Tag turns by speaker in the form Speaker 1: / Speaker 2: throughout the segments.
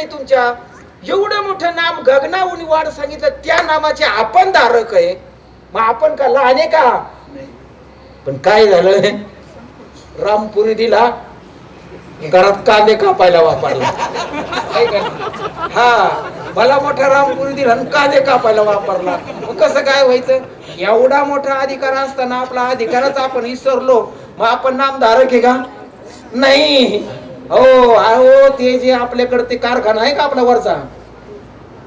Speaker 1: नाही तुमच्या. एवढं मोठं नाम गगनाहून वाढ सांगितलं त्या नामाचे आपण धारक आहे. मग आपण का लहान आहे का? पण काय झालं? रामपुरी दिला घरात कांदे कापायला वापरला? हा मला मोठा रामपुरी दिला आणि कांदे कापायला वापरला. मग कसं काय व्हायचं? एवढा मोठा अधिकार असताना आपला अधिकारच आपण विसरलो. मग आपण नामधारक आहे का? नाही. हो अहो ते जे आपल्याकडे ते कारखाना आहे का आपला वरचा?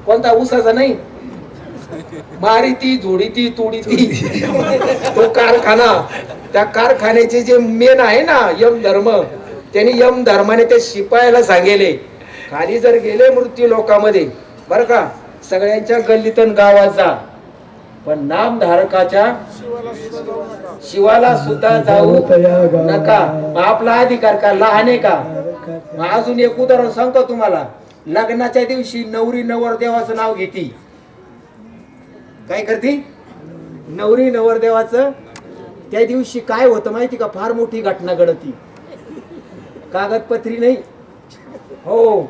Speaker 1: कोणता उसाचा नाही? मारिती झोडीती तोडीती तो कारखाना त्या कारखान्याचे जे मेन आहे ना यम धर्म त्यांनी यम धर्माने ते शिपायाला सांगेले. खाली जर गेले मृत्यू लोकांमध्ये बर का सगळ्यांच्या गल्लीतून गावात जा पण नामधारकाच्या शिवाला सुद्धा जाऊ नका. आपला अधिकार का? लहान आहे का? मग अजून एक उदाहरण सांगतो तुम्हाला. लग्नाच्या दिवशी नवरी नवरदेवाचं नाव घेती. काय करते? नवरी नवरदेवाचं त्या दिवशी काय होतं माहिती का? फार मोठी घटना घडती. कागदपत्री नाही. हो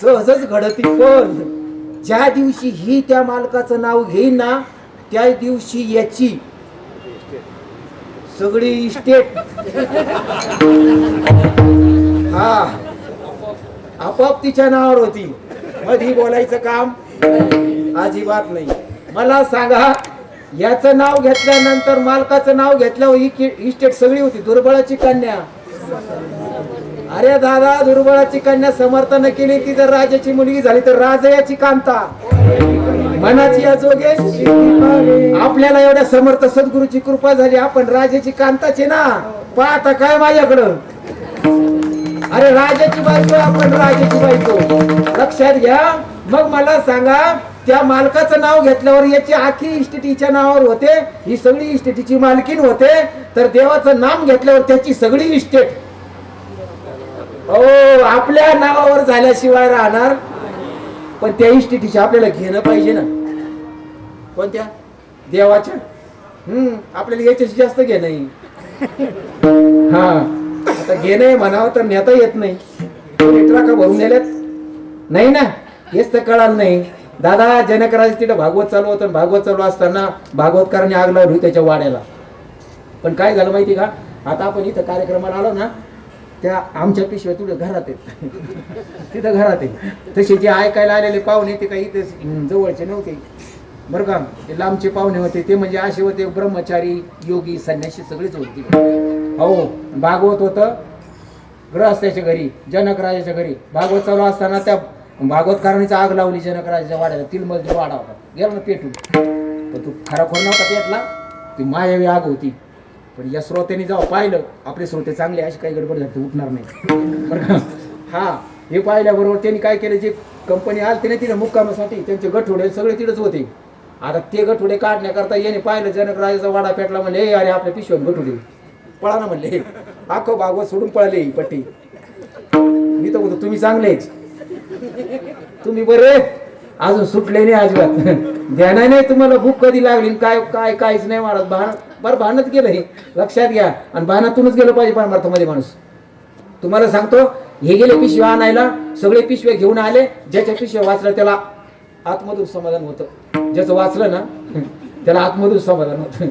Speaker 1: सहजच घडती. पण ज्या दिवशी ही त्या मालकाचं नाव घेईन ना त्या दिवशी याची सगळी इस्टेट हा. आपोआप तिच्या नावावर होती. मधी बोलायचं काम अजिबात नाही. मला सांगा याचं नाव घेतल्यानंतर मालकाचं नाव घेतल्यावर ही इस्टेट सगळी होती. दुर्बळाची कन्या. अरे दादा दुर्बळाची कन्या समर्थन केली ती जर राजाची मुलगी झाली तर राजयाची कांता. मनाची या जोगे आपल्याला एवढ्या समर्थ सद्गुरूची कृपा झाली. आपण राजाची कांताची ना. पाहता काय माझ्याकडं? अरे राजाची बायको आपण राजाची बायको. लक्षात घ्या. मग मला सांगा त्या मालकाचं नाव घेतल्यावर याची आखी इस्टेटीच्या नावावर होते ही सगळी इस्टेटीची मालकीन होते तर देवाचं नाम घेतल्यावर त्याची सगळी इस्टेट. हो आपल्या नावावर झाल्याशिवाय राहणार. पण त्या इस्टेटीचे आपल्याला घेणं पाहिजे ना. कोणत्या? देवाच्या? हम्म आपल्याला याच्याशी जास्त घेणं आहे. हा. आता घेणं म्हणावं तर नेता येत नाही. का भरून नेल्यात? नाही ना. हेच तर कळालं नाही. दादा जनकराज तिथं भागवत चालू होतं. भागवत चालू असताना भागवतकारांनी आग लावली त्याच्या वाड्याला. पण काय झालं माहिती का? आता आपण इथं कार्यक्रमाला आलो ना त्या आमच्या पिशव्या तुझ्या घरात आहेत. तिथं घरात आहेत. तसे जे ऐकायला आलेले पाहुणे ते काही इथे जवळचे नव्हते. बरं का? ते लांबचे पाहुणे होते. ते म्हणजे असे होते ब्रह्मचारी योगी संन्याशी सगळेच होते. हो भागवत होतं. गृहस्थाच्या घरी जनक राजाच्या घरी. भागवत चालू असताना त्या भागवतकारांनीच आग लावली जनक राजाच्या वाड्याला. तीन मजली वाडा होता. गेला ना पेटून. पण तू खरा खोर नव्हता पेटला? ती मायावी आग होती. पण या श्रोत्यांनी जेव्हा पाहिलं आपले श्रोते चांगले अशी काही गडबड झाली उठणार नाही. बरं का? हा हे पाहिल्याबरोबर त्यांनी काय केलं? जे कंपनी आलती ना तिने मुक्कामासाठी त्यांचे गठोडे सगळे तिथेच होते. आता ते गठोडे काढण्याकरता याने पाहिलं जनक राजाचा वाडा पेटला म्हणले अरे आपल्या पिशव्यात गठोडे. पळा ना म्हणले. आखो भागवत सोडून पळाले ही पट्टी. मी तर बोलतो तुम्ही चांगलेच. तुम्ही बरे. अजून सुटले नाही अजिबात. ध्यानाने तुम्हाला भूक कधी लागली काय काय काहीच नाही मारत. भान बरं भानच गेलं हे. लक्षात घ्या. आणि भानातूनच गेलं पाहिजे परमार्थामध्ये माणूस. तुम्हाला सांगतो हे गेले पिशव्या आणायला सगळे पिशव्या घेऊन आले ज्याच्या पिशव्या वाचल्या त्याला आत्मधूर समाधान होतं. ज्याचं वाचलं ना त्याला आत्मधूर समाधान होतं.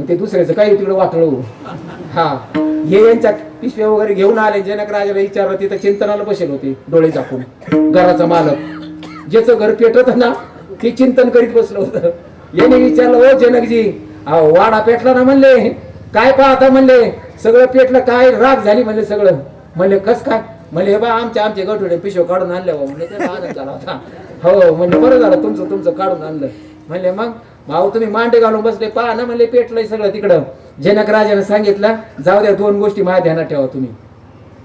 Speaker 1: मग ते दुसऱ्याचं काही तिकडं वाटलं हा. हे यांच्या पिशव्या वगैरे घेऊन आले जनक राजाला विचारलं तिथं चिंतनाला बसेल होते डोळे झाकून घराचा मालक. ज्याचं घर पेटत ना ते चिंतन करीत बसलं होतं. याने विचारलं हो जनकजी अहो वाडा पेटला ना म्हणले काय पाहता म्हणले सगळं पेटलं काय राग झाली म्हणले सगळं. म्हणले कस काय? म्हणले हे बा आमच्या आमचे गठोडे पिशव काढून आणले बा. म्हणले त्याला झाला होता. हो म्हणले बरं झालं तुमचं तुमचं काढून आणलं. म्हणले मग? भाऊ तुम्ही मांडे घालून बसले पहा ना म्हणले पेटलंय सगळं तिकडं. जनक राजाने सांगितलं जाऊ द्या दोन गोष्टी माझ्या ध्यानात ठेवा तुम्ही.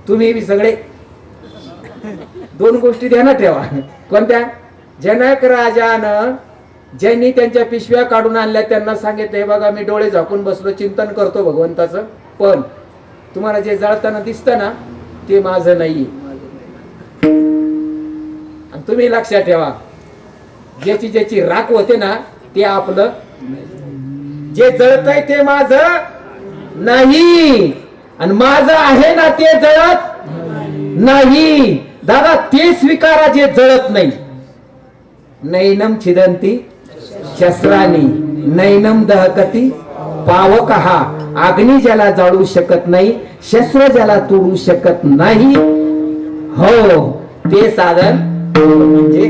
Speaker 1: तुम्ही बी सगळे दोन गोष्टी ध्यानात ठेवा. कोणत्या? जनक राजानं ज्यांनी त्यांच्या पिशव्या काढून आणल्या त्यांना सांगितलं "हे बघा मी डोळे झाकून बसलो चिंतन करतो भगवंताचं पण तुम्हाला जे जळताना दिसतं ना ते माझं नाही तुम्ही लक्षात ठेवा ज्याची ज्याची राख होते ना ते आपलं जे जळतय ते माझं नाही. आणि माझं आहे ना ते जळत नाही. दादा ते स्वीकारा जे जळत नाही. नैनम छिदंती शस्त्रानी नैनम दहकती पावक हा अग्नी ज्याला जाळू शकत नाही शस्त्र ज्याला तोडू शकत नाही. हो ते साधन म्हणजे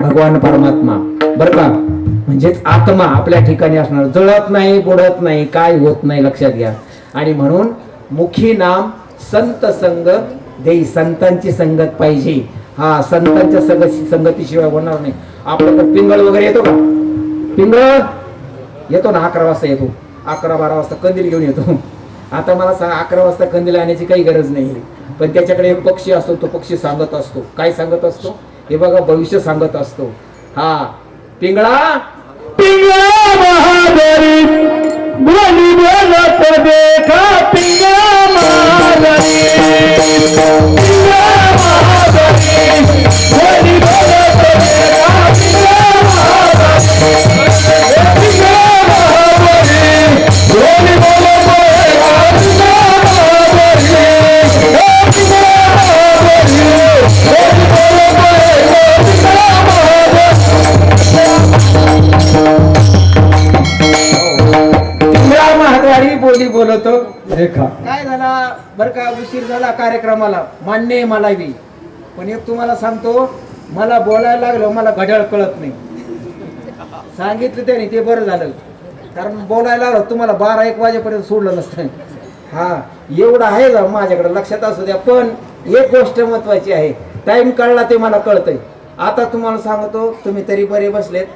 Speaker 1: भगवान परमात्मा. बर का? म्हणजेच आत्मा आपल्या ठिकाणी असणार. जळत नाही बुडत नाही काय होत नाही लक्षात घ्या. आणि म्हणून मुखी नाम संत संग देई. संतांची संगत पाहिजे. हा संतांच्या संगत संगतीशिवाय होणार नाही. आपल्याकडे पिंगळ वगैरे येतो का? पिंगळ? येतो ना अकरा वाजता येतो. अकरा बारा वाजता कंदील घेऊन येतो. आता मला सांग अकरा वाजता कंदील आणण्याची काही गरज नाही. पण त्याच्याकडे एक पक्षी असतो तो पक्षी सांगत असतो. काय सांगत असतो? हे बघा भविष्य सांगत असतो. हा पिंगळा
Speaker 2: पिंगळा महादरी बोली बोलत देखा पिंगळा बोली बोलतो रेखा.
Speaker 1: काय झाला? बरं का उशीर झाला कार्यक्रमाला. मान्य आहे मला बी. पण एक तुम्हाला सांगतो मला बोलायला लागलं मला घड्याळ कळत नाही. सांगितलं त्याने ते बरं झालं. कारण बोलायला लागलं तुम्हाला बारा एक वाजेपर्यंत सोडलं नसतं. हा एवढं आहे जा माझ्याकडे लक्षात असू द्या. पण एक गोष्ट महत्वाची आहे. टाइम कळला ते मला कळतंय. आता तुम्हाला सांगतो तुम्ही तरी बरे बसलेत.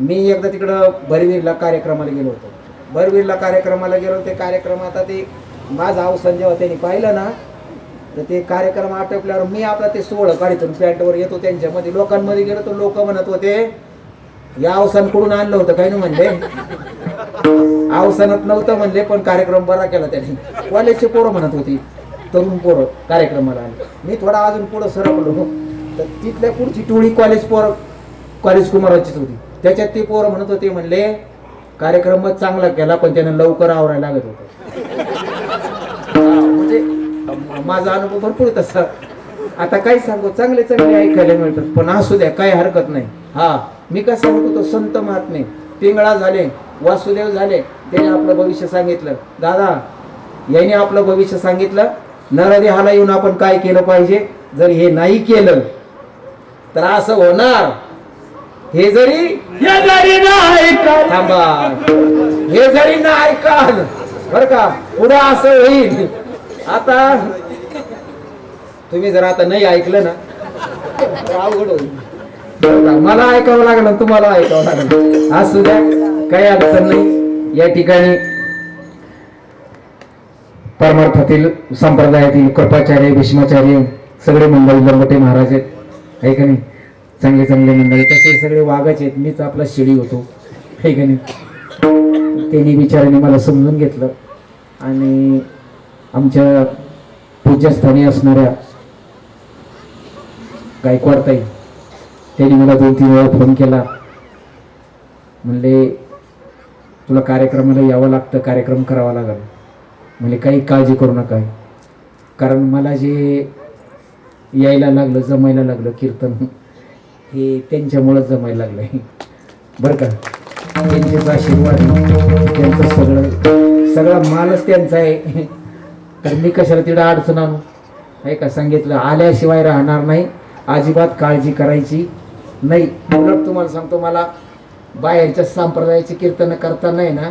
Speaker 1: मी एकदा तिकडं भरवीरला कार्यक्रमाला गेलो होतो. भरवीरला कार्यक्रमाला गेलो ते कार्यक्रम आता ते माझा अवसान जेव्हा त्यांनी पाहिलं ना तर ते कार्यक्रम आटोपल्यावर मी आपला ते सोहळं काढतो पॅन्टवर येतो त्यांच्यामध्ये. लोकांमध्ये गेलो तर लोक म्हणत होते या अवसान कुठून आणलं होतं? काही नाही म्हणले. अवसानात नव्हतं म्हणले पण कार्यक्रम बरा केला त्यांनी. कॉलेजचे पोरं म्हणत होती तरुण पोरं कार्यक्रमाला आले. मी थोडा अजून पुढं सरकलो. तर तिथल्या पुढची टोळी कॉलेज पोरं कॉलेज कुमाराचीच होती. त्याच्यात ते पोरं म्हणत होते म्हणले कार्यक्रमच चांगला केला पण त्याने लवकर आवरायला लागत होतं. म्हणजे माझा अनुभव भरपूर तसा. आता काय सांगू चांगले चांगले ऐकायला मिळतात पण असू द्या काही हरकत नाही. हा मी काय सांगतो संत महात्मे पिंगळा झाले वासुदेव झाले त्याने आपलं भविष्य सांगितलं. दादा याने आपलं भविष्य सांगितलं नरदेहाला येऊन आपण काय केलं पाहिजे? जर हे नाही केलं तर असं होणार. हे जरी
Speaker 2: हे जरी नाही
Speaker 1: थांबा. हे जरी ना ऐकाल बर का पुढं असं होईल. आता तुम्ही जर आता नाही ऐकलं ना तर अवघड होईल. मला ऐकावं लागलं तुम्हाला ऐकावं लागलं. असू द्या काही अडचण नाही. या ठिकाणी परमार्थातील संप्रदायातील कृपाचार्य भीष्माचार्य सगळे मंगल लंबटे महाराज आहेत. आहे का नाही? चांगले चांगले मंडळी तसे सगळे वाघच आहेत. मीच आपला शिडी होतो. हे का नाही? त्यांनी विचाराने मला समजून घेतलं. आणि आमच्या पूज्यस्थानी असणाऱ्या गायकवाड ताई त्यांनी मला दोन तीन वेळा फोन केला. म्हणले तुला कार्यक्रमाला यावं लागतं कार्यक्रम करावा लागेल. म्हणजे काही काळजी करू नका कारण मला जे यायला लागलं जमायला लागलं कीर्तन हे त्यांच्यामुळं जमायला लागलं बरं का? त्यांचेच आशीर्वाद त्यांचं सगळं सगळा मालच त्यांचा आहे. तर मी कशाला तिथं अडचण आणू? आहे का? सांगितलं आल्याशिवाय राहणार नाही. अजिबात काळजी करायची नाही. उलट तुम्हाला सांगतो मला बाहेरच्या संप्रदायाची कीर्तन करताना आहे ना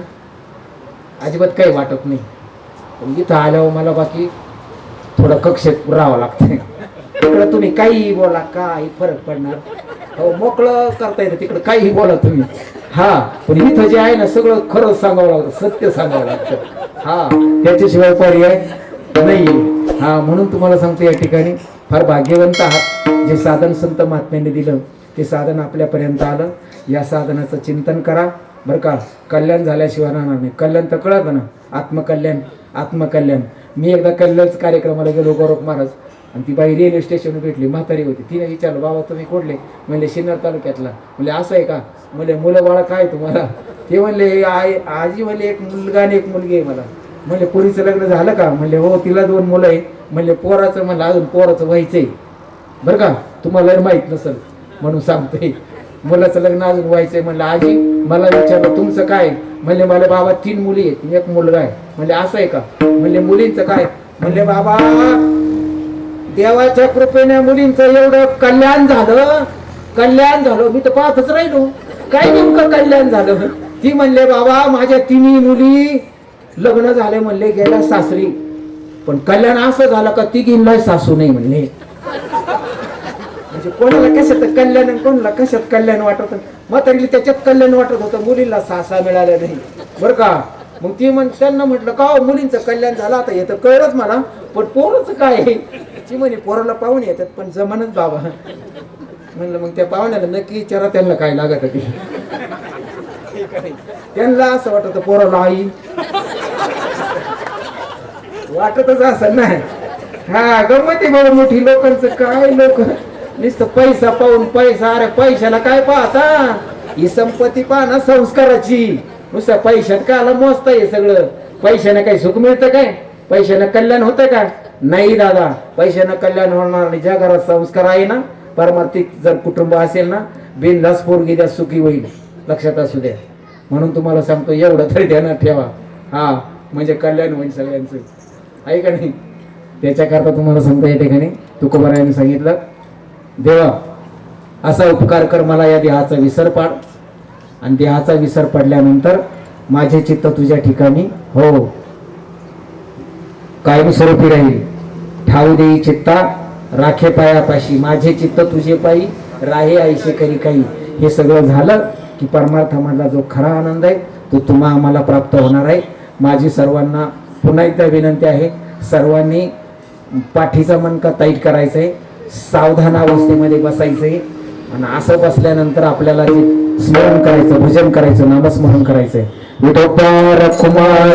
Speaker 1: अजिबात काही वाटत नाही. इथं आल्यावर मला बाकी थोडं कक्षेत राहावं लागतं तिकडं तुम्ही काहीही बोला काही फरक पडणार. हो मोकळं करता येतं तिकडं काहीही बोला तुम्ही. हा पण इथं जे आहे ना सगळं खरं सांगावं लागतं सत्य सांगावं लागतं. हा त्याच्याशिवाय पर्याय नाही हा म्हणून तुम्हाला सांगतो या ठिकाणी फार भाग्यवंत आहात. जे साधन संत महात्म्याने दिलं ते साधन आपल्यापर्यंत आलं. या साधनाचं चिंतन करा. बरं का कल्याण झाल्याशिवाय राहणार नाही. कल्याण तर कळत ना. आत्मकल्याण आत्मकल्याण. मी एकदा कल्याणच कार्यक्रमाला गेलो गौरव महाराज. आणि ती बाई रेल्वे स्टेशनवर भेटली म्हातारी होती. तिने विचारलं बाबा तुम्ही कोडले म्हणले शिन्नर तालुक्यातला. म्हणले असं आहे का? म्हणले मुलं बाळा काय तुम्हाला? ते म्हणले आई आजी म्हणले एक मुलगा आणि एक मुलगी आहे मला. म्हणले पोरीचं लग्न झालं का? म्हणले हो तिला दोन मुलं आहे म्हणले पोराचं म्हणलं अजून पोराचं आहे बरं का? तुम्हाला माहीत नसेल म्हणून सांगतोय. मुलाचं लग्न अजून व्हायचंय. म्हणलं आजी मला विचारलं तुमचं काय? म्हणले मला बाबा तीन मुली आहेत एक मुलगा आहे. म्हणले असं आहे का? म्हणले मुलींचं काय? म्हणले बाबा देवाच्या कृपेने मुलींचं एवढं कल्याण झालं. कल्याण झालं. मी तर पाहतच राहिलो. काय नेमकं कल्याण झालं? ती म्हणले बाबा माझ्या तिन्ही मुली लग्न झाले म्हणले गेल्या सासरी. पण कल्याण असं झालं का तिघींना सासू नाही म्हणले. म्हणजे कोणाला कशात कल्याण कोणाला कशात कल्याण वाटत मग तरी त्याच्यात कल्याण वाटत होतं. मुलीला सासा मिळाल्या नाही. बरं का? मग ती म्हण त्यांना म्हटलं का हो, मुलींचं कल्याण झालं? आता हे तर कळलंच मला. पण पोरच काय आहे? ती म्हणे पोराला पाहुणे येतात पण जमानच बाबा. म्हणलं मग त्या पाहुण्याला नक्की विचारा त्यांना काय लागत ते. त्यांना असं वाटत पोराला आई. वाटतच असं नाही. हा गमती बरं मोठी लोकांचं काय लोक? नुसतं पैसा पाहून पैसा अरे पैशाला काय पाहता? ही संपत्ती पाहना ना संस्काराची. नुसतं पैशात का आला मोजता हे सगळं. पैशाने काही सुख मिळतं काय? पैशाने कल्याण होतं का? नाही दादा. पैशाने कल्याण होणार नाही. ज्या घरात संस्कार आहे ना परमार्थिक जर कुटुंब असेल ना बिनधास पोरगी द्या सुखी होईल. लक्षात असू द्या. म्हणून तुम्हाला सांगतो एवढं तरी ध्यानात ठेवा. हा म्हणजे कल्याण होईल सगळ्यांचं. आहे का नाही? त्याच्याकरता तुम्हाला सांगतो या ठिकाणी तुकोबारायांनी सांगितलं देवा असा उपकार कर मला या देहाचा विसर पाड आणि देहाचा विसर पडल्यानंतर माझे चित्त तुझ्या ठिकाणी हो. कायमस्वरूपी राहील? ठाऊ देई चित्ता राखे पायापाशी. माझे चित्त तुझे पायी राहे आईशे करी काही. हे सगळं झालं की परमार्थामधला जो खरा आनंद आहे तो तुम्हा आम्हाला प्राप्त होणार आहे. माझी सर्वांना पुन्हा एकदा विनंती आहे सर्वांनी पाठीचा मनका ताईट करायचं आहे सावधान अवस्थेमध्ये बसायचं आहे आणि असं बसल्यानंतर आपल्याला जे स्मरण करायचं भजन करायचं नामस्मरण करायचंय. विठोबार कुमार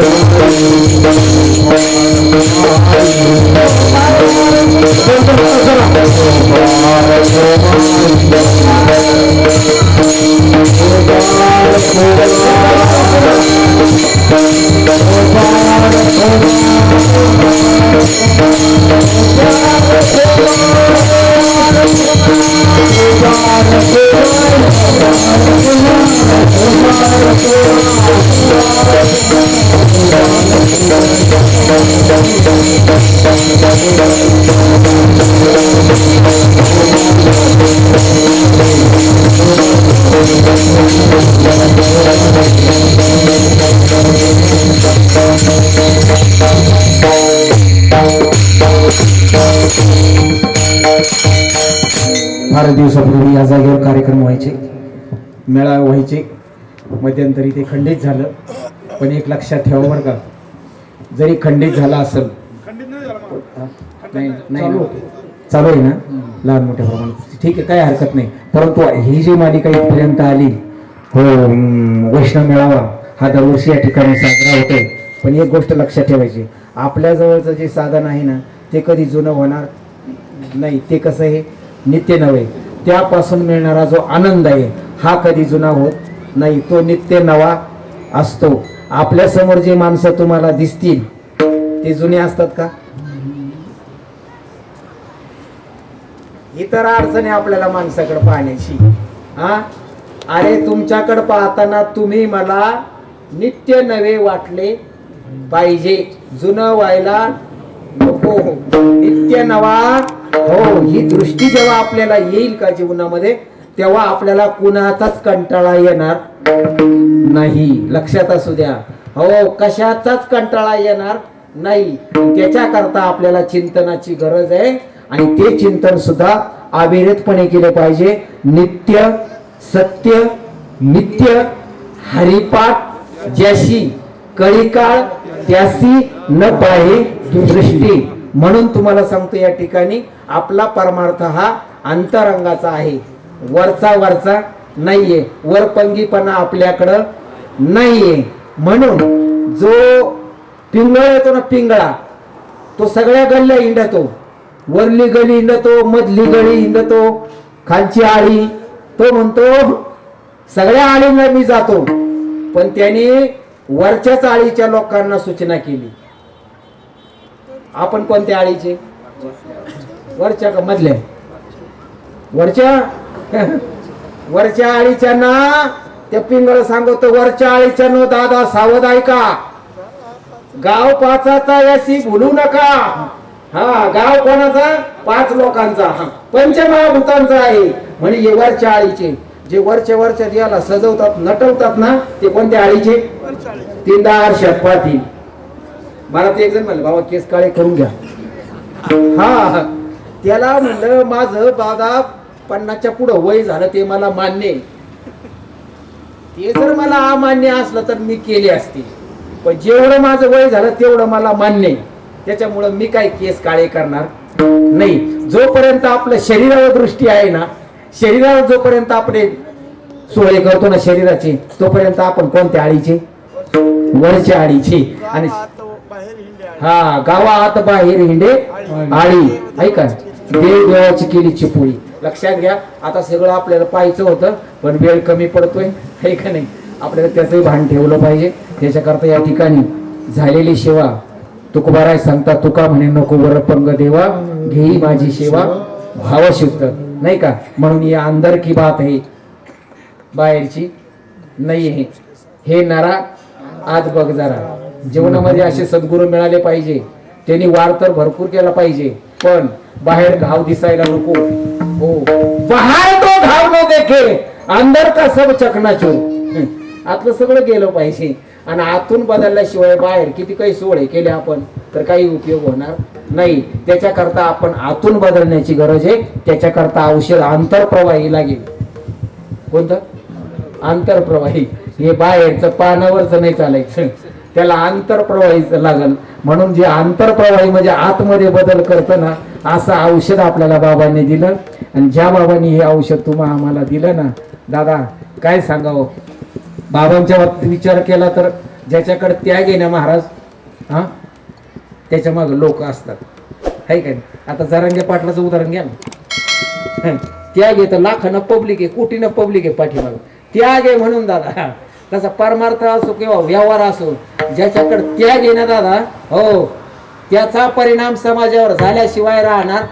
Speaker 1: फार दिवसापूर्वी या जागेवर कार्यक्रम व्हायचे. मेळावे व्हायचे. मध्यंतरी ते खंडित झालं. पण एक लक्षात ठेवा बरं का. जरी खंडित झाला असेल? नाही? चालू आहे ना? लहान मोठ्या प्रमाणात. ठीक आहे काय हरकत नाही. परंतु ही जी मालिका इथपर्यंत आली हो वैष्णव मेळावा हा दरवर्षी या ठिकाणी साजरा होतोय. पण एक गोष्ट लक्षात ठेवायची. आपल्या जवळचं जे साधन आहे ना ते कधी जुनं होणार नाही. ते कसं आहे? नित्य नव्हे. त्यापासून मिळणारा जो आनंद आहे हा कधी जुना होत नाही. तो नित्य नवा असतो. आपल्यासमोर जी जे माणसं तुम्हाला दिसतील ते जुने असतात का? इतर अडचणी आपल्याला माणसाकडे पाहण्याची. हा? अरे तुमच्याकडे पाहताना तुम्ही मला नित्य नवे वाटले पाहिजे. जुनं व्हायला नको. नित्य नवा हो ही दृष्टी जेव्हा आपल्याला येईल का जीवनामध्ये तेव्हा आपल्याला कुणाचाच कंटाळा येणार नाही. लक्षात असू द्या. हो कशाचाच कंटाळा येणार नाही. त्याच्याकरता आपल्याला चिंतनाची गरज आहे आणि ते चिंतन सुद्धा अविरतपणे केले पाहिजे. नित्य सत्य नित्य हरिपाठ ज्याशी कळीकाळ त्याशी न पाहे दृष्टी. म्हणून तुम्हाला सांगतो या ठिकाणी आपला परमार्थ हा अंतरंगाचा आहे. वरचा वरचा नाहीये. वरपंगीपणा आपल्याकडं नाहीये. म्हणून जो पिंगळा येतो ना पिंगळा तो सगळ्या गल्ल्या हिंडतो. वरली गली हिंडतो मधली गळी हिंडतो. खालची आळी तो म्हणतो सगळ्या आळींना मी जातो. पण त्याने वरच्याच आळीच्या लोकांना सूचना केली. आपण कोणत्या आळीचे? वरच्या का मधल्या वरच्या? वरच्या आळीच्या ना त्या पिंगळ सांगतो वरच्या आळीच्या नो दादा सावध ऐका गाव पाचाचा याशी भुलू नका. हा गाव कोणाचा? पाच लोकांचा. हा पंचमहाभूतांचा आहे. म्हणजे हे वरच्या आळीचे. जे वरच्या वरच्या याला सजवतात नटवतात ना ते कोणत्या आळीचे. तीनदा आरशात पाहतील. मला ते एक जण म्हणलं बाबा केस काळे करून घ्या. हा त्याला म्हणलं माझं दादा पन्नासच्या पुढं वय झालं ते मला मान्य ते जर मला अमान्य असलं तर मी केले असते. पण जेवढं माझं वय झालं तेवढं मला मान्य त्याच्यामुळं मी काय केस काळे करणार नाही. जोपर्यंत आपलं शरीरावर दृष्टी आहे ना शरीरावर जोपर्यंत आपले सोळे करतो ना शरीराची तोपर्यंत आपण कोणत्या आळीचे? वरच्या आळीची. आणि हा गावात बाहेर हिंडे आळी ऐका देव देवाची केली चिपुळी. लक्षात घ्या आता सगळं आपल्याला पाहायचं होतं पण वेळ कमी पडतोय है का नाही? आपल्याला त्याचंही भान ठेवलं पाहिजे. त्याच्याकरता या ठिकाणी झालेली सेवा तुकोबाराय सांगता तुका म्हणे नको वर पंग देवा घेई माझी सेवा भावशुद्ध नाही का? म्हणून या अंदर की बात आहे. बाहेरची नाही आहे. हे नरा आज बघ जरा. जीवनामध्ये असे सद्गुरू मिळाले पाहिजे. त्यांनी वार तर भरपूर केला पाहिजे. पण बाहेर घाव दिसायला नको. हो. बाहेर तो घाव न देखे. अंदर का सब चकनाचूर. आतलं सगळं गेलं पाहिजे. आणि आतून बदलल्याशिवाय बाहेर किती काही सोहळे केले आपण तर काही उपयोग होणार नाही. त्याच्याकरता आपण आतून बदलण्याची गरज आहे. त्याच्याकरता औषध आंतरप्रवाही लागेल. कोणतं? आंतरप्रवाही. हे बाहेरचं पानावरच नाही चालायचं. त्याला आंतरप्रवाहीचं लागल म्हणून जे आंतरप्रवाही म्हणजे आतमध्ये बदल करतं ना असं औषध आपल्याला बाबांनी दिलं. आणि ज्या बाबांनी हे औषध तुम्हा आम्हाला दिलं ना दादा काय सांगावं? बाबांच्या बाबतीत विचार केला तर ज्याच्याकडे त्याग आहे ना महाराज हा? त्याच्या मागं लोक असतात. है काय आता जरांगे पाटलाचं उदाहरण घ्या ना. त्याग आहे तर लाखानं पब्लिक आहे कोटीनं पब्लिक आहे पाठीमागं. त्याग आहे म्हणून दादा. त्याचा परमार्थ असो किंवा व्यवहार असो ज्याच्याकडे त्याग आहे ना दादा हो त्याचा परिणाम समाजावर झाल्याशिवाय राहणार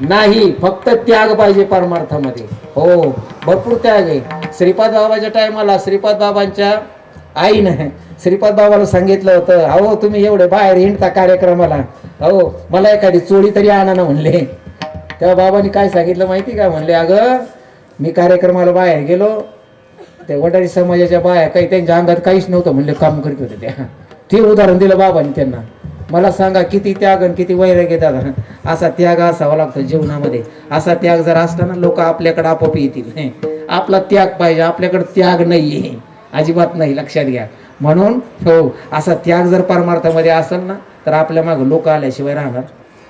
Speaker 1: नाही. फक्त त्याग पाहिजे परमार्थामध्ये. हो भरपूर त्याग आहे. श्रीपाद बाबाच्या टायमाला श्रीपाद बाबांच्या आईनं श्रीपाद बाबाला सांगितलं होतं अहो तुम्ही एवढे बाहेर हिंडता कार्यक्रमाला. अहो मला एखादी चोळी तरी आणा ना म्हणले. तेव्हा बाबांनी काय सांगितलं माहिती का? म्हणले अगं मी कार्यक्रमाला बाहेर गेलो ते वडारी समाजाच्या बाया काही त्यांच्या अंगात काहीच नव्हतं म्हणले काम करीत होते त्या. ते उदाहरण दिलं बाबांनी त्यांना. मला सांगा किती त्याग आणि किती वैराग येतात असा त्याग असावा लागतो जीवनामध्ये. असा त्याग जर असला ना लोक आपल्याकडे आपोआप येतील. आपला त्याग पाहिजे आपल्याकडे त्याग नाहीये. अजिबात नाही लक्षात घ्या. म्हणून हो असा त्याग जर परमार्थामध्ये असेल ना तर आपल्या मागं लोक आल्याशिवाय राहणार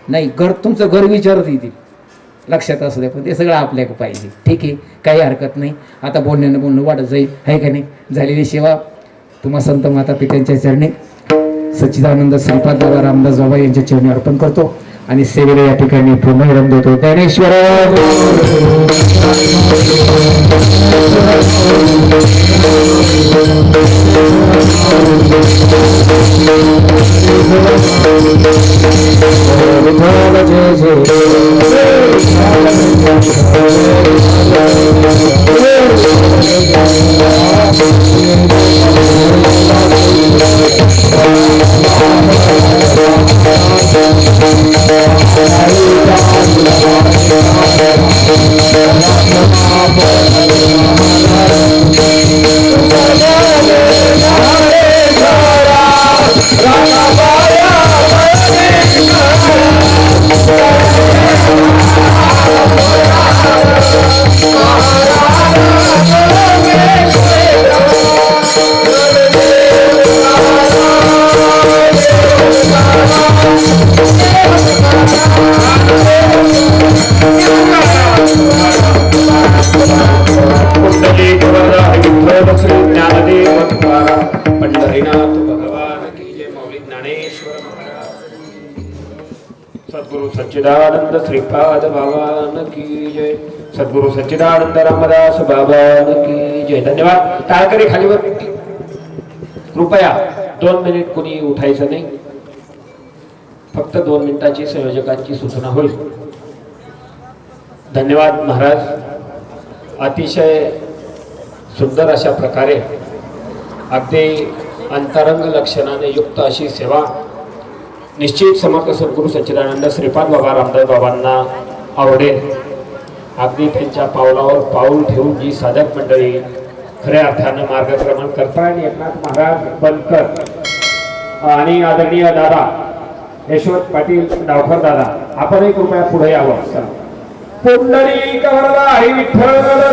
Speaker 1: नाही. घर तुमचं घर विचारत येतील. लक्षात असू दे पण ते सगळं आपल्याकडे पाहिजे. ठीक आहे काही हरकत नाही. आता बोलण्यानं बोलणं वाढत जाईल आहे का नाही? झालेली सेवा तुम्हा संत माता पित्यांच्या चरणी सच्चिदानंद श्रीपाद बाबा रामदास बाबा यांच्या चरणी अर्पण करतो आणि सेवेला या ठिकाणी पूर्ण देतो ज्ञानेश्वर! विठ्ठल
Speaker 2: जय सद्गुरु सच्चिदानंद रामदास भगवान की जय। धन्यवाद। टाळकरी खालीवर. कृपया दोन मिनिट कुणी उठायचं नाही. फक्त दोन मिनिटाची संयोजकांची सूचना होईल. धन्यवाद महाराज. अतिशय सुंदर अशा प्रकारे अगदी अंतरंग लक्षणाने युक्त अशी सेवा निश्चित समर्थ सद्गुरू सच्चिदानंद श्रीपाद बाबा रामदास बाबांना आवडेल. अगदी त्यांच्या पावलावर पाऊल ठेवून जी साधक मंडळी खऱ्या अर्थानं मार्गक्रमण करतात आणि एकनाथ महाराज बनकर आणि आदरणीय दादा यशवंत पाटील डावकर दादा आपण एक रुपया पुढे यावं पुंडरी विठ्ठल